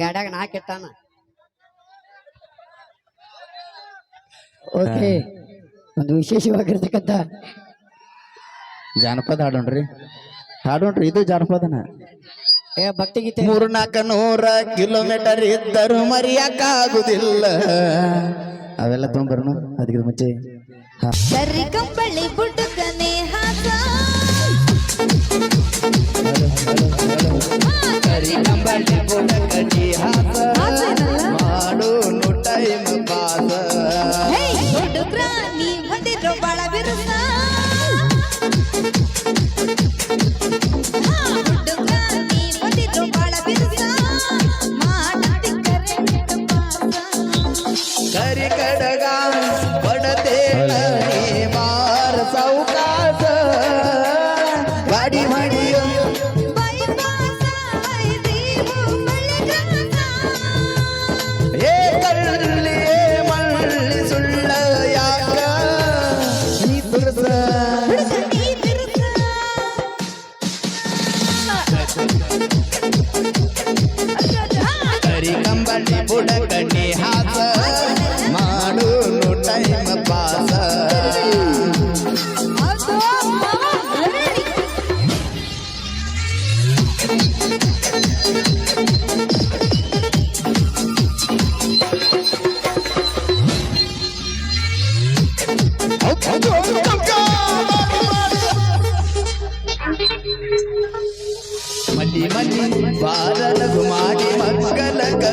ಗಾಡ್ಯಾಗ ನಾಕ್ ಇಟ್ಟಾನ ಓಕೆ. ಒಂದು ವಿಶೇಷವಾಗಿರ್ತಕ್ಕಂಥ ಜಾನಪದ ಹಾಡೋಣ್ರಿ. ಹಾಡೋಣ್ರಿ ಇದು ಜಾನಪದನ. ಏ ಭಕ್ತಿ ಭಕ್ತಿಗೀತೆ. ಮೂರ್ನಾಲ್ಕ ನೂರ ಕಿಲೋಮೀಟರ್ ಇದ್ದರೂ ಮರೆಯಕ್ಕಾಗುದಿಲ್ಲ. ಅವೆಲ್ಲ ತೊಗೊಂಬರ್ನು ಅದಕ್ಕೆ ಮುಂಚೆ. ಹಾ. ಸರಿ ಕಂಬಳಿ करिकडगा पडते मार चौकात गाडी म्हणी हे कळले म्हणले सुळलं याक मी तुरस Bali Budak ಮಲ್ಲಿ ಮಲ್ಲಿ ಬಾರಲಗು ಮಾಡಿ ಮಕ್ಕಳಗ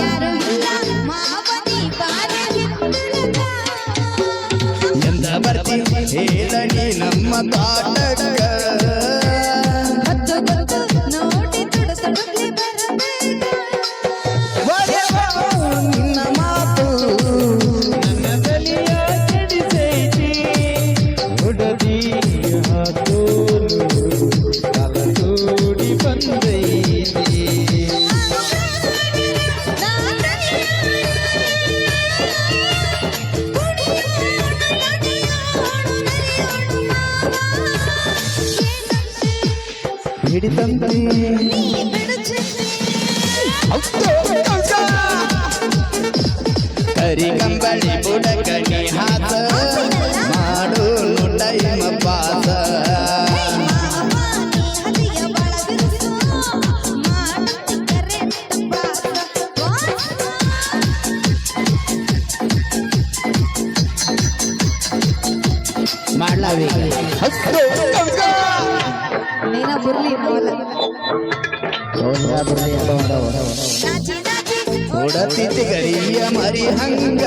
ಯಾರು ಇಲ್ಲ ಮಾವನಿ ಬಾರ ಹಿತ್ತಲಗ ಎಂದ ಬರ್ತಿ ಹೇಳಣಿ ನಮ್ಮ ಕಾಟಕ ಹಿಡಿತಂದಿ ಕರಿ ಕಂಬಳಿ ಬುಡಕಣಿ ಹಾತ ಮಾಡು ಟೈಮ್ ಮಾಡ್ಲಾವಿ ನೀನ ಬರ್ಲಿ ನಾವಲ್ಲ ಉಡತಿತಿ ಗರಿಯ ಮರಿ ಹಂಗ.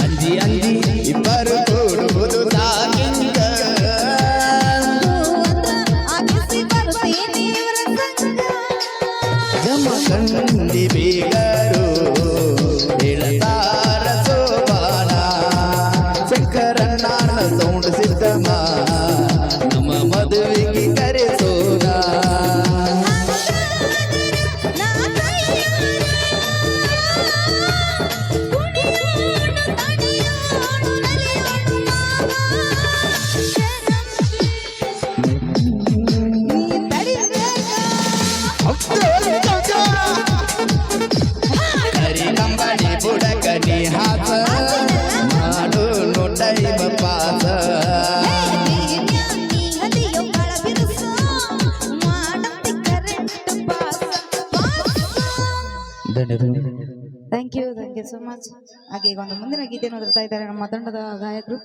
ಅಂಜಿ ಅಂಜಿ ಇಬ್ಬರು ಕೂಡುವುದು ಸಂಗ. ಜಮ ಕಂಡಿ ಬೀಗರು సిద్ధమా thank you thank you so much ಹಾಗೆ ಈಗ ಒಂದು ಮುಂದಿನ ಗೀತೆಯನ್ನು ಓದ್ತಾ ಇದ್ದಾರೆ ನಮ್ಮ ತಂಡದ ಗಾಯಕರು.